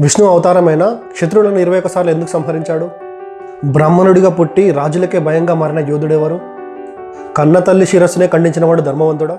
విష్ణు అవతారమైన క్షత్రులను ఇరవై ఒకసార్లు ఎందుకు సంహరించాడు? బ్రాహ్మణుడిగా పుట్టి రాజులకే భయంగా మారిన యోధుడెవరు? కన్న తల్లి శిరస్సునే ఖండించినవాడు ధర్మవంతుడా?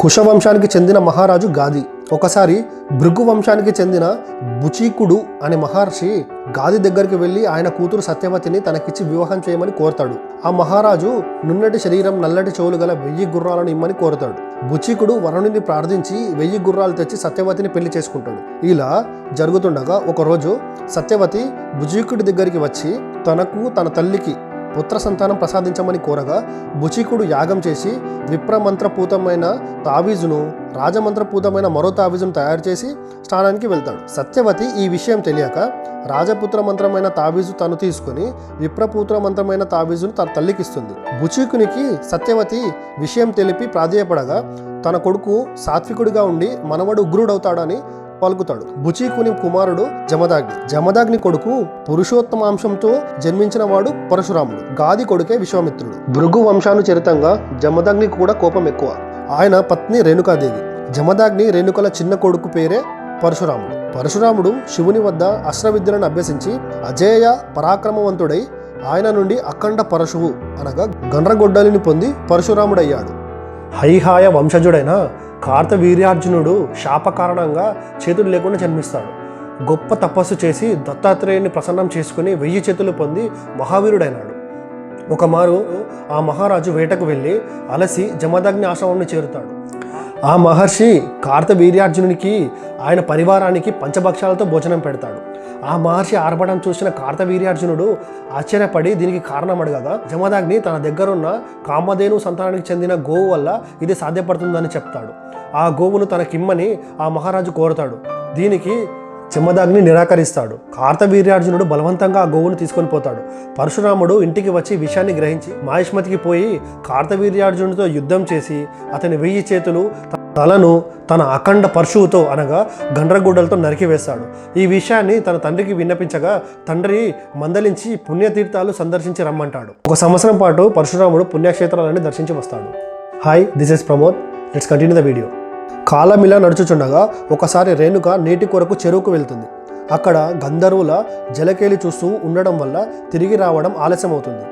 కుశవంశానికి చెందిన మహారాజు గాది. ఒకసారి భృగు వంశానికి చెందిన బుచీకుడు అనే మహర్షి గాది దగ్గరికి వెళ్ళి ఆయన కూతురు సత్యవతిని తనకిచ్చి వివాహం చేయమని కోరతాడు. ఆ మహారాజు నున్నటి శరీరం నల్లటి చెవులు గల వెయ్యి గుర్రాలను ఇమ్మని కోరతాడు. బుచీకుడు వరుణుని ప్రార్థించి వెయ్యి గుర్రాలు తెచ్చి సత్యవతిని పెళ్ళి చేసుకుంటాడు. ఇలా జరుగుతుండగా ఒకరోజు సత్యవతి బుచీకుడి దగ్గరికి వచ్చి తనకు తన తల్లికి పుత్ర సంతానం ప్రసాదించమని కోరగా బుచీకుడు యాగం చేసి విప్రమంత్రపూతమైన తావీజును రాజమంత్రపూతమైన మరో తావీజును తయారు చేసి స్నానానికి వెళ్తాడు. సత్యవతి ఈ విషయం తెలియక రాజపుత్ర మంత్రమైన తావీజు తను తీసుకుని విప్రపుత్ర మంత్రమైన తావీజును తన తల్లికి ఇస్తుంది. బుచీకునికి సత్యవతి విషయం తెలిపి ప్రాధేయపడగా తన కొడుకు సాత్వికుడిగా ఉండి మనవడు ఉగ్రుడవుతాడని పలుకుతాడు బుచీకుని కుమారుడు జమదాగ్ని. జమదాగ్ని కొడుకు పురుషోత్తమాంశంతో జన్మించిన వాడు పరశురాముడు. గాది కొడుకే విశ్వామిత్రుడు. భృగు వంశాను చరితంగా జమదాగ్ని కూడా కోపం ఎక్కువ. ఆయన పత్ని రేణుకాదేవి. జమదాగ్ని రేణుకల చిన్న కొడుకు పేరే పరశురాముడు. పరశురాముడు శివుని వద్ద అస్త్రవిద్యలను అభ్యసించి అజేయ పరాక్రమవంతుడై ఆయన నుండి అఖండ పరశువు అనగా గండ్రగొడ్డలిని పొంది పరశురాముడయ్యాడు. హైహాయ వంశజుడైన కార్తవీర్యార్జునుడు శాప కారణంగా చేతులు లేకుండా జన్మిస్తాడు. గొప్ప తపస్సు చేసి దత్తాత్రేయుని ప్రసన్నం చేసుకుని వెయ్యి చేతులు పొంది మహావీరుడైనాడు. ఒకమారు ఆ మహారాజు వేటకు వెళ్ళి అలసి జమదగ్ని ఆశ్రమంని చేరుతాడు. ఆ మహర్షి కార్తవీర్యార్జునునికి ఆయన పరివారానికి పంచభక్షాలతో భోజనం పెడతాడు. ఆ మహర్షి ఆర్పడం చూసిన కార్తవీర్యార్జునుడు ఆశ్చర్యపడి దీనికి కారణం అడగగా జమదాగ్ని తన దగ్గరున్న కామధేను సంతానానికి చెందిన గోవు వల్ల ఇది సాధ్యపడుతుందని చెప్తాడు. ఆ గోవును తనకిమ్మని ఆ మహారాజు కోరుతాడు. దీనికి జమదాగ్ని నిరాకరిస్తాడు. కార్తవీర్యార్జునుడు బలవంతంగా ఆ గోవును తీసుకొని పోతాడు. పరశురాముడు ఇంటికి వచ్చి విషయాన్ని గ్రహించి మహేష్మతికి పోయి కార్తవీర్యార్జునుడితో యుద్ధం చేసి అతని వెయ్యి చేతులు తలను తన అఖండ పరశువుతో అనగా గండ్రగుడ్డలతో నరికివేస్తాడు ఈ విషయాన్ని తన తండ్రికి విన్నపించగా తండ్రి మందలించి పుణ్యతీర్థాలు సందర్శించి రమ్మంటాడు. ఒక సంవత్సరం పాటు పరశురాముడు పుణ్యక్షేత్రాలని దర్శించి వస్తాడు. Hi this is Pramod let's continue the video కాలం ఇలా నడుచుచుండగా ఒకసారి రేణుక నీటి కొరకు చెరువుకు వెళ్తుంది. అక్కడ గంధర్వుల జలకేలి చూస్తూ ఉండడం వల్ల తిరిగి రావడం ఆలస్యమవుతుంది.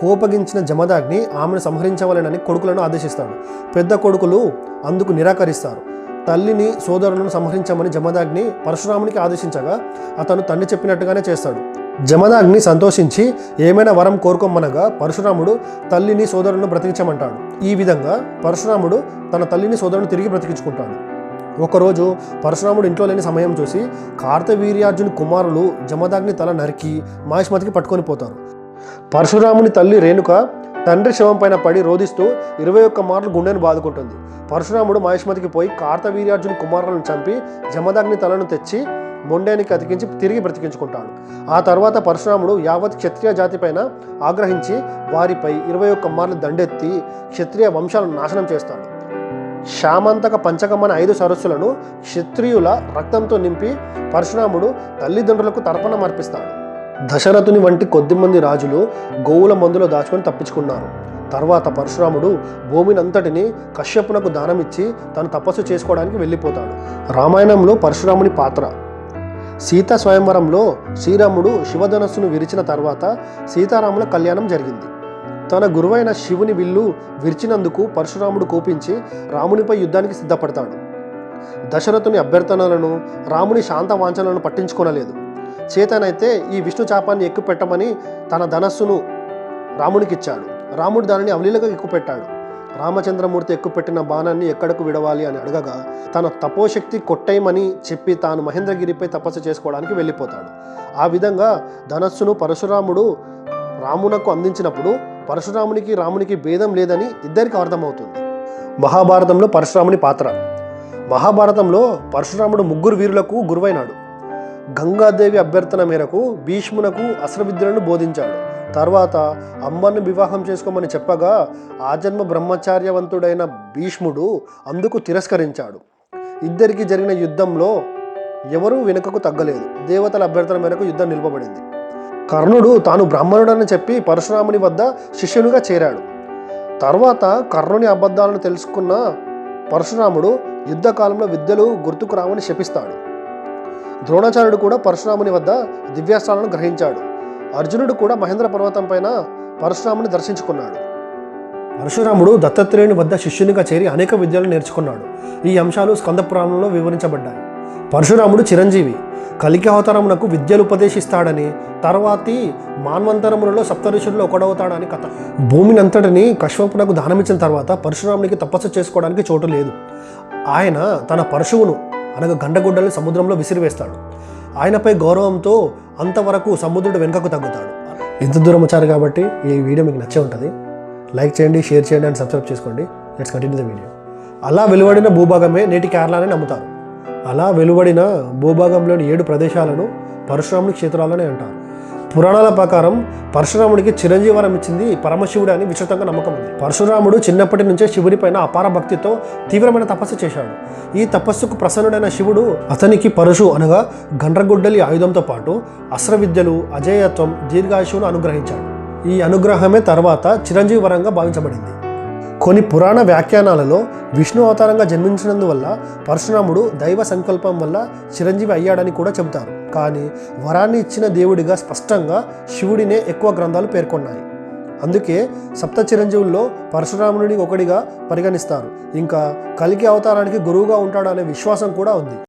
కోపగించిన జమదాగ్ని ఆమెను సంహరించవలనని కొడుకులను ఆదేశిస్తాడు. పెద్ద కొడుకులు అందుకు నిరాకరిస్తారు. తల్లిని సోదరులను సంహరించమని జమదాగ్ని పరశురామునికి ఆదేశించగా అతను తండ్రి చెప్పినట్టుగానే చేస్తాడు. జమదాగ్ని సంతోషించి ఏమైనా వరం కోరుకోమనగా పరశురాముడు తల్లిని సోదరులను బ్రతికించమంటాడు. ఈ విధంగా పరశురాముడు తన తల్లిని సోదరుని తిరిగి బ్రతికించుకుంటాడు. ఒకరోజు పరశురాముడు ఇంట్లో లేని సమయం చూసి కార్తవీర్యార్జుని కుమారులు జమదాగ్ని తల నరికి మహిష్మతికి పట్టుకొని పోతారు. పరశురాముని తల్లి రేణుక తండ్రి శవం పైన పడి రోధిస్తూ ఇరవై ఒక్క మార్లు గుండెను బాదుకుంటుంది. పరశురాముడు మహిష్మతికి పోయి కార్తవీర్యార్జుని కుమారులను చంపి జమదాగ్ని తలను తెచ్చి మొండేనికి అతికించి తిరిగి బ్రతికించుకుంటాడు. ఆ తర్వాత పరశురాముడు యావత్ క్షత్రియ జాతి పైన ఆగ్రహించి వారిపై ఇరవై ఒక్క మార్లు దండెత్తి క్షత్రియ వంశాలను నాశనం చేస్తాడు. శామంతక పంచకమన ఐదు సరస్సులను క్షత్రియుల రక్తంతో నింపి పరశురాముడు తల్లిదండ్రులకు తర్పణం అర్పిస్తాడు. దశరథుని వంటి కొద్దిమంది రాజులు గోవుల మందులో దాచుకొని తప్పించుకున్నారు. తర్వాత పరశురాముడు భూమినంతటిని కశ్యపునకు దానమిచ్చి తను తపస్సు చేసుకోవడానికి వెళ్ళిపోతాడు. రామాయణంలో పరశురాముని పాత్ర సీత స్వయంవరంలో శ్రీరాముడు శివధనస్సును విరిచిన తర్వాత సీతారాముల కళ్యాణం జరిగింది. తన గురువైన శివుని విల్లు విరిచినందుకు పరశురాముడు కోపించి రామునిపై యుద్ధానికి సిద్ధపడతాడు. దశరథుని అభ్యర్థనలను రాముని శాంత వాంఛనలను పట్టించుకోనలేదు. చేతనైతే ఈ విష్ణు చాపాన్ని ఎక్కుపెట్టమని తన ధనస్సును రామునికిచ్చాడు. రాముడు దానిని అవలీలగా ఎక్కుపెట్టాడు. రామచంద్రమూర్తి ఎక్కుపెట్టిన బాణాన్ని ఎక్కడకు విడవాలి అని అడగగా తన తపోశక్తి కొట్టేయమని చెప్పి తాను మహేంద్రగిరిపై తపస్సు చేసుకోవడానికి వెళ్ళిపోతాడు. ఆ విధంగా ధనస్సును పరశురాముడు రామునకు అందించినప్పుడు పరశురామునికి రామునికి భేదం లేదని ఇద్దరికి అర్థమవుతుంది. మహాభారతంలో పరశురాముని పాత్ర. మహాభారతంలో పరశురాముడు ముగ్గురు వీరులకు గురువైనాడు. గంగాదేవి అభ్యర్థన మేరకు భీష్మునకు అస్త్రవిద్యలను బోధించాడు. తర్వాత అమ్మను వివాహం చేసుకోమని చెప్పగా ఆజన్మ బ్రహ్మచార్యవంతుడైన భీష్ముడు అందుకు తిరస్కరించాడు. ఇద్దరికి జరిగిన యుద్ధంలో ఎవరూ వెనుకకు తగ్గలేదు. దేవతల అభ్యర్థన మేరకు యుద్ధం నిలుపబడింది. కర్ణుడు తాను బ్రాహ్మణుడని చెప్పి పరశురాముని వద్ద శిష్యునిగా చేరాడు. తర్వాత కర్ణుని అబద్ధాలను తెలుసుకున్న పరశురాముడు యుద్ధకాలంలో విద్యలు గుర్తుకు రావని శపిస్తాడు. ద్రోణాచార్యుడు కూడా పరశురాముని వద్ద దివ్యాస్త్రాలను గ్రహించాడు. అర్జునుడు కూడా మహేంద్ర పర్వతం పైన పరశురాముని దర్శించుకున్నాడు. పరశురాముడు దత్తాత్రేయుని వద్ద శిష్యునిగా చేరి అనేక విద్యలు నేర్చుకున్నాడు. ఈ అంశాలు స్కంద పురాణంలో వివరించబడ్డాయి. పరశురాముడు చిరంజీవి కలికి అవతారమునకు విద్యలు ఉపదేశిస్తాడని తర్వాతి మాన్వంతరములలో సప్తఋషుల్లో ఒకడవుతాడని కథ. భూమిని అంతటిని కశ్యపునకు దానమిచ్చిన తర్వాత పరశురామునికి తపస్సు చేసుకోవడానికి చోటు లేదు. ఆయన తన పరశువును అనగా గండగుడ్డల్ని సముద్రంలో విసిరివేస్తాడు. ఆయనపై గౌరవంతో అంతవరకు సముద్రుడు వెనుకకు తగ్గుతాడు. ఎంత దూరం వచ్చారు కాబట్టి ఈ వీడియో మీకు నచ్చే ఉంటుంది. లైక్ చేయండి షేర్ చేయండి అండ్ సబ్స్క్రైబ్ చేసుకోండి. లెట్స్ కంటిన్యూ ద వీడియో అలా వెలువడిన భూభాగమే నేటి కేరళని నమ్ముతారు. అలా వెలువడిన భూభాగంలోని ఏడు ప్రదేశాలను పరశురాముని క్షేత్రాలని అంటారు. పురాణాల ప్రకారం పరశురాముడికి చిరంజీవి వరం ఇచ్చింది పరమశివుడు అని విస్తృతంగా నమ్మకం ఉంది. పరశురాముడు చిన్నప్పటి నుంచే శివుడి పైన అపార భక్తితో తీవ్రమైన తపస్సు చేశాడు. ఈ తపస్సుకు ప్రసన్నుడైన శివుడు అతనికి పరశు అనగా గండ్రగుడ్డలి ఆయుధంతో పాటు అస్త్ర విద్యలు అజేయత్వం దీర్ఘాయుషును అనుగ్రహించాడు. ఈ అనుగ్రహమే తర్వాత చిరంజీవి వరంగా భావించబడింది. కొన్ని పురాణ వ్యాఖ్యానాలలో విష్ణు అవతారంగా జన్మించినందువల్ల పరశురాముడు దైవ సంకల్పం వల్ల చిరంజీవి అయ్యాడని కూడా చెబుతారు. కానీ వరాన్ని ఇచ్చిన దేవుడిగా స్పష్టంగా శివుడినే ఎక్కువ గ్రంథాలు పేర్కొన్నాయి. అందుకే సప్త చిరంజీవుల్లో పరశురాముడిని ఒకడిగా పరిగణిస్తారు. ఇంకా కలికి అవతారానికి గురువుగా ఉంటాడనే విశ్వాసం కూడా ఉంది.